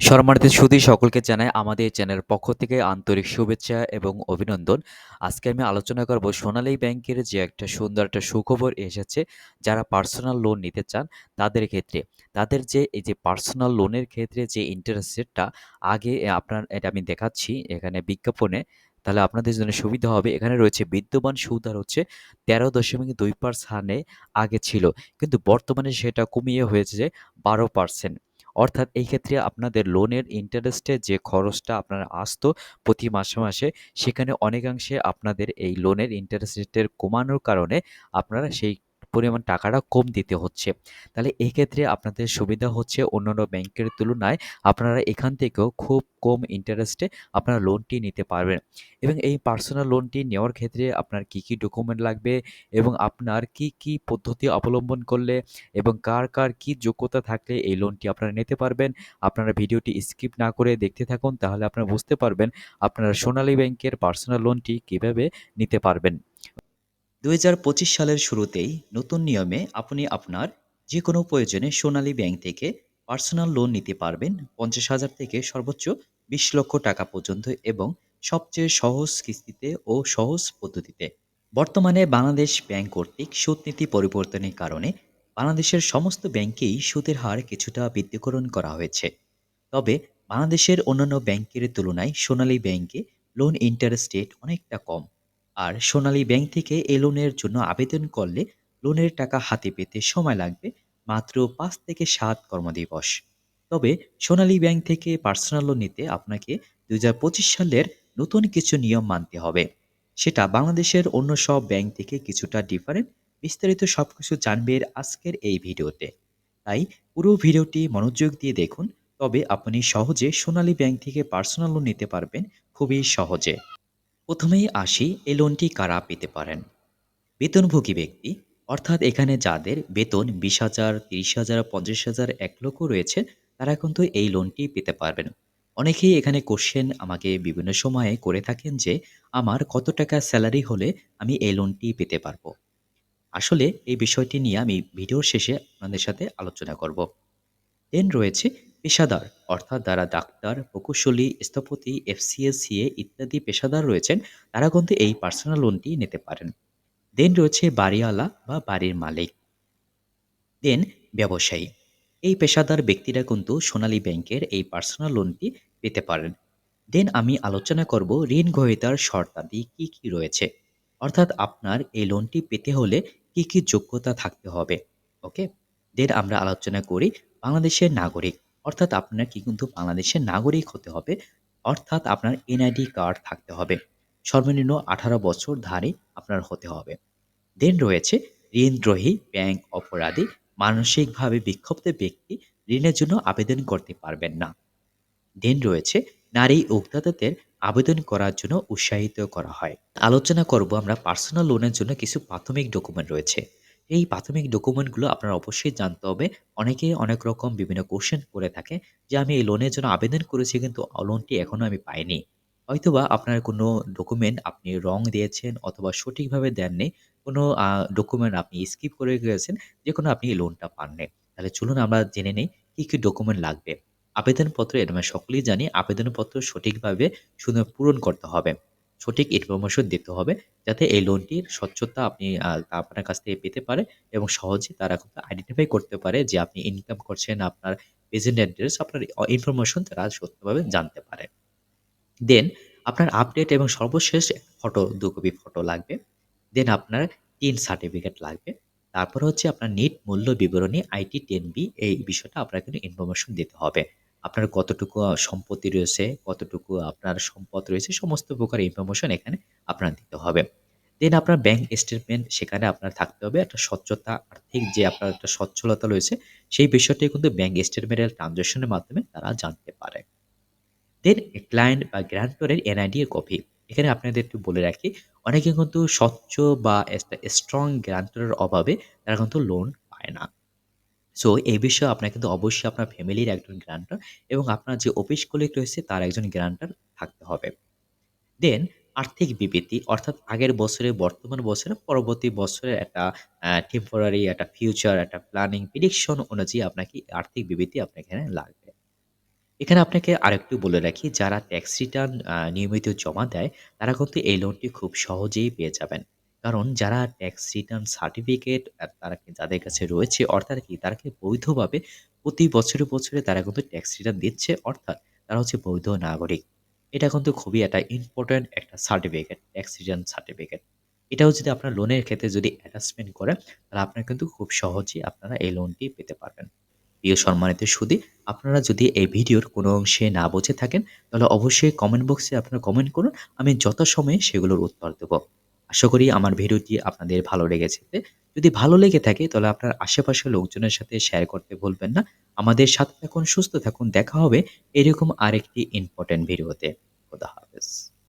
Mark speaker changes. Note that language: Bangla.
Speaker 1: সম্মানিত সুধী সকলকে জানাই আমাদের চ্যানেলের পক্ষ থেকে আন্তরিক শুভেচ্ছা এবং অভিনন্দন। আজকে আমি আলোচনা করব সোনালী ব্যাংকের যে একটা সুন্দর একটা সুখবর এসেছে, যারা পার্সোনাল লোন নিতে চান তাদের ক্ষেত্রে। তাদের যে এই যে পার্সোনাল লোনের ক্ষেত্রে যে ইন্টারেস্ট রেটটা আগে আপনার এটা আমি দেখাচ্ছি এখানে বিজ্ঞাপনে তাহলে আপনাদের জন্য সুবিধা হবে। এখানে রয়েছে বিদ্যমান সুদ হার হচ্ছে ১৩.২% আগে ছিল। কিন্তু বর্তমানে সেটা কমিয়ে হয়েছে বারো ১২%। অর্থাৎ এই ক্ষেত্রে আপনাদের লোনের ইন্টারেস্টের যে খরচটা আপনার আসতো প্রতি মাসে, মাসে সেখানে অনেকাংশে আপনাদের এই লোনের ইন্টারেস্ট রেটের কমানোর কারণে আপনারা সেই পরিমাণ টাকাটা কম দিতে হচ্ছে। তাহলে এক্ষেত্রে আপনাদের সুবিধা হচ্ছে অন্যান্য ব্যাংকের তুলনায় আপনারা এখান থেকেও খুব কম ইন্টারেস্টে আপনারা লোনটি নিতে পারবেন এবং এই পার্সোনাল লোনটি নেওয়ার ক্ষেত্রে আপনার কি, কি ডকুমেন্ট লাগবে এবং আপনার কি, কি পদ্ধতি অবলম্বন করলে এবং কার, কার কি যোগ্যতা থাকলে এই লোনটি আপনারা নিতে পারবেন। আপনারা ভিডিওটি স্কিপ না করে দেখতে থাকুন তাহলে আপনারা বুঝতে পারবেন আপনারা সোনালী ব্যাংকের পার্সোনাল লোনটি কীভাবে নিতে পারবেন। 2025 সালের শুরুতেই নতুন নিয়মে আপনি আপনার যেকোনো প্রয়োজনে সোনালী ব্যাংক থেকে পার্সোনাল লোন নিতে পারবেন 50,000 থেকে সর্বোচ্চ 20 লক্ষ টাকা পর্যন্ত এবং সবচেয়ে সহজ কিস্তিতে ও সহজ পদ্ধতিতে। বর্তমানে বাংলাদেশ ব্যাংক কর্তৃক সুদ নীতি পরিবর্তনের কারণে বাংলাদেশের সমস্ত ব্যাংকেই সুদের হার কিছুটা বৃদ্ধিকরণ করা হয়েছে। তবে বাংলাদেশের অন্যান্য ব্যাংকের তুলনায় সোনালী ব্যাংকে লোন ইন্টারেস্ট রেট অনেকটা কম। আর সোনালী ব্যাংক থেকে এ লোনের জন্য আবেদন করলে লোনের টাকা হাতে পেতে সময় লাগবে মাত্র পাঁচ থেকে সাত কর্মদিবস। তবে সোনালী ব্যাংক থেকে পার্সোনাল লোন নিতে আপনাকে ২০২৫ সালের নতুন কিছু নিয়ম মানতে হবে। সেটা বাংলাদেশের অন্য সব ব্যাংক থেকে কিছুটা ডিফারেন্ট। বিস্তারিত সবকিছু জানবেন আজকের এই ভিডিওতে। তাই পুরো ভিডিওটি মনোযোগ দিয়ে দেখুন, তবে আপনি সহজে সোনালী ব্যাংক থেকে পার্সোনাল লোন নিতে পারবেন খুবই সহজে। প্রথমেই আসি এই লোনটি কারা পেতে পারেন। বেতনভোগী ব্যক্তি অর্থাৎ এখানে যাদের বেতন ২০,০০০, ৩০,০০০, ৫০,০০০, ১ লক্ষ রয়েছে তারা কিন্তু এই লোনটি পেতে পারবেন। অনেকেই এখানে কোশ্চেন আমাকে বিভিন্ন সময়ে করে থাকেন যে আমার কত টাকা স্যালারি হলে আমি এই লোনটি পেতে পারব। আসলে এই বিষয়টি নিয়ে আমি ভিডিওর শেষে আপনাদের সাথে আলোচনা করব। দেন রয়েছে পেশাদার অর্থাৎ যারা ডাক্তার, প্রকৌশলী, স্থপতি, এফসিএ, সিএ ইত্যাদি পেশাদার রয়েছেন তারা কিন্তু এই পার্সোনাল লোনটি নিতে পারেন। দেন রয়েছে বাড়িওয়ালা বা বাড়ির মালিক। দেন ব্যবসায়ী। এই পেশাদার ব্যক্তিরা কিন্তু সোনালী ব্যাংকের এই পার্সোনাল লোনটি পেতে পারেন। দেন আমি আলোচনা করব ঋণ গ্রহীতার শর্তাদি কি, কি রয়েছে। অর্থাৎ আপনার এই লোনটি পেতে হলে কি, কি যোগ্যতা থাকতে হবে। ওকে? দেন আমরা আলোচনা করি বাংলাদেশের নাগরিক। অর্থাৎ আপনার কি কিন্তু বাংলাদেশের নাগরিক হতে হবে। অর্থাৎ আপনার এনআইডি কার্ড থাকতে হবে। সর্বনিম্ন ১৮ বছর ধারে আপনার হতে হবে। দেন রয়েছে ঋণদ্রোহী, ব্যাংক অপরাধী, মানসিকভাবে বিক্ষুব্ধ ব্যক্তি ঋণের জন্য আবেদন করতে পারবেন না। দেন রয়েছে নারী উদ্যোক্তাদের আবেদন করার জন্য উৎসাহিত করা হয়। আলোচনা করব আমরা পার্সোনাল লোনের জন্য কিছু প্রাথমিক ডকুমেন্ট রয়েছে। এই প্রাথমিক ডকুমেন্টগুলো আপনার অবশ্যই জানতে হবে। অনেকে অনেক রকম বিভিন্ন কোশ্চেন করে থাকে যে আমি এই লোনের জন্য আবেদন করেছি কিন্তু লোনটি এখনও আমি পাইনি। হয়তোবা আপনার কোনো ডকুমেন্ট আপনি রং দিয়েছেন অথবা সঠিকভাবে দেননি। কোনো ডকুমেন্ট আপনি স্কিপ করে গিয়েছেন যে কোনো আপনি এই লোনটা পাননি। তাহলে চলুন আমরা জেনে নিই কী কী ডকুমেন্ট লাগবে। আবেদনপত্র এটা আমরা সকলেই জানি আবেদনপত্র সঠিকভাবে সুন্দর পূরণ করতে হবে। সঠিক ইনফরমেশন দিতে হবে যাতে এই লোনটির স্বচ্ছতা আপনি আপনার কাছ থেকে পেতে পারে এবং সহজে তারা আইডেন্টিফাই করতে পারে যে আপনি ইনকাম করছেন, আপনার প্রেজেন্ট অ্যাড্রেস, আপনার ইনফরমেশন তারা সত্যভাবে জানতে পারে। দেন আপনার আপডেট এবং সর্বশেষ ফটো দু কপি ফটো লাগবে। দেন আপনার টিন সার্টিফিকেট লাগবে। তারপর হচ্ছে আপনার নিট মূল্য বিবরণী আইটি 10B এই বিষয়টা আপনার কিন্তু ইনফরমেশন দিতে হবে। আপনার কতটুকু সম্পত্তি রয়েছে, কতটুকু আপনার সম্পদ রয়েছে সমস্ত প্রকার ইনফরমেশন এখানে আপনার দিতে হবে। দেন আপনার ব্যাংক স্টেটমেন্ট সেখানে আপনার থাকতে হবে একটা স্বচ্ছতা আর্থিক যে আপনার একটা সচ্ছলতা রয়েছে সেই বিষয়টি কিন্তু ব্যাংক স্টেটমেন্টের ট্রান্সেকশনের মাধ্যমে তারা জানতে পারে। দেন ক্লায়েন্ট বা গ্রান্টরের এনআইডি এর কপি। এখানে আপনাদের একটু বলে রাখি অনেকে কিন্তু স্বচ্ছ বা স্ট্রং গ্রান্টরের অভাবে তারা কিন্তু লোন পায় না। সো এই বিষয়ে আপনার কিন্তু অবশ্যই আপনার ফ্যামিলির একজন গ্রান্টার এবং আপনার যে অফিস কলিগ রয়েছে তার একজন গ্রান্টার থাকতে হবে। দেন আর্থিক বিবৃতি অর্থাৎ আগের বছরে, বর্তমান বছরে, পরবর্তী বছরের একটা টেম্পোরারি একটা ফিউচার একটা প্ল্যানিং প্রিডিকশন অনুযায়ী আপনাকে আর্থিক বিবৃতি আপনার এখানে লাগবে। এখানে আপনাকে আরেকটু বলে রাখি যারা ট্যাক্স রিটার্ন নিয়মিত জমা দেয়, তারা কিন্তু এই লোনটি খুব সহজেই পেয়ে যাবেন। কারণ যারা ট্যাক্স রিটার্ন সার্টিফিকেট তারা যাদের কাছে রয়েছে অর্থাৎ কি তারা বৈধভাবে প্রতি বছরে, বছরে তারা কিন্তু ট্যাক্স রিটার্ন দিচ্ছে অর্থাৎ তারা হচ্ছে বৈধ নাগরিক। এটা কিন্তু খুবই একটা ইম্পর্ট্যান্ট একটা সার্টিফিকেট, ট্যাক্স রিটার্ন সার্টিফিকেট। এটাও যদি আপনার লোনের ক্ষেত্রে যদি অ্যাটাচমেন্ট করেন, তাহলে আপনার কিন্তু খুব সহজেই আপনারা এই লোনটি পেতে পারবেন। প্রিয় সম্মানিত সুধী, আপনারা যদি এই ভিডিওর কোনো অংশে না বুঝে থাকেন, তাহলে অবশ্যই কমেন্ট বক্সে আপনারা কমেন্ট করুন। আমি যথাসময়ে সেগুলোর উত্তর দেব। আশা করি আমার ভিডিওটি আপনাদের ভালো লেগেছে। যদি ভালো লেগে থাকে তাহলে আপনার আশেপাশের লোকজনের সাথে শেয়ার করতে ভুলবেন না। আমাদের সাথে থাকুন, সুস্থ থাকুন। দেখা হবে এরকম আরেকটি ইম্পর্টেন্ট ভিডিওতে। খোদা হাফেজ।